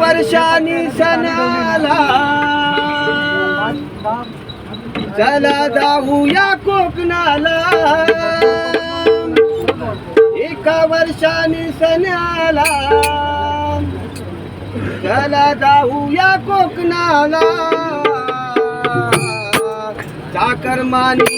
वर्षानी सणाला चला जाऊया कोकणाला. एका वर्षानी सनाला चला जाऊया कोकणाला. चाकरमानी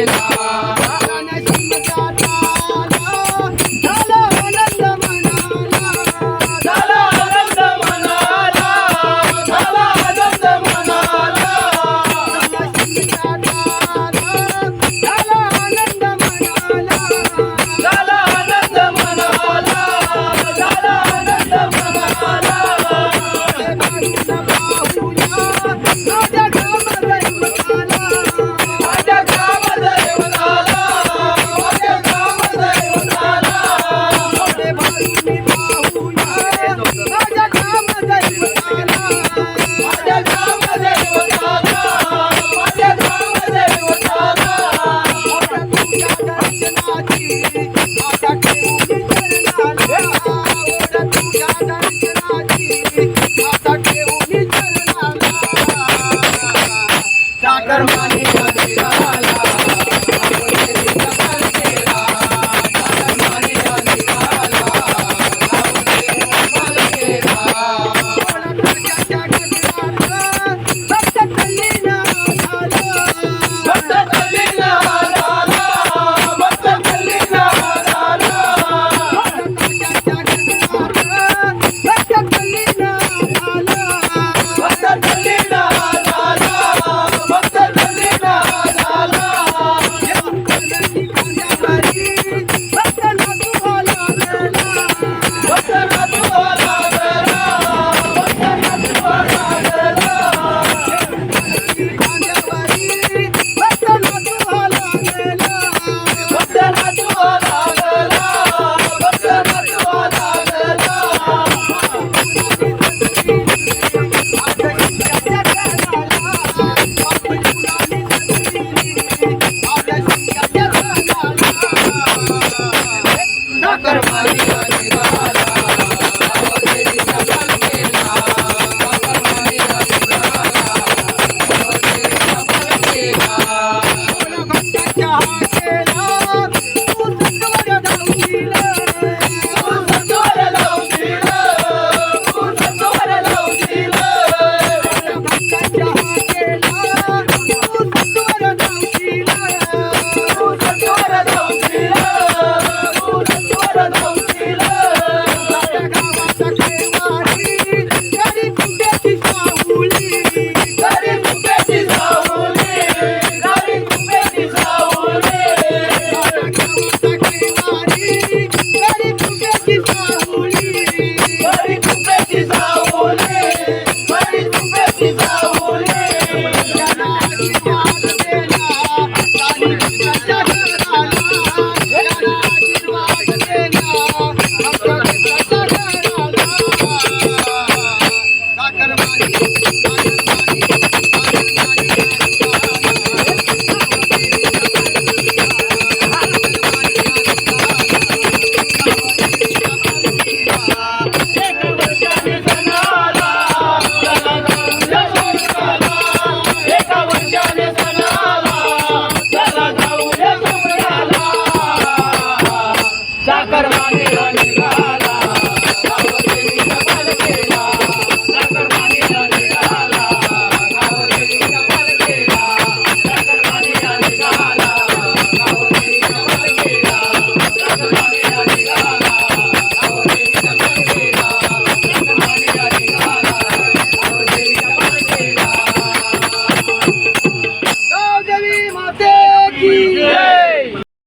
Yeah. Até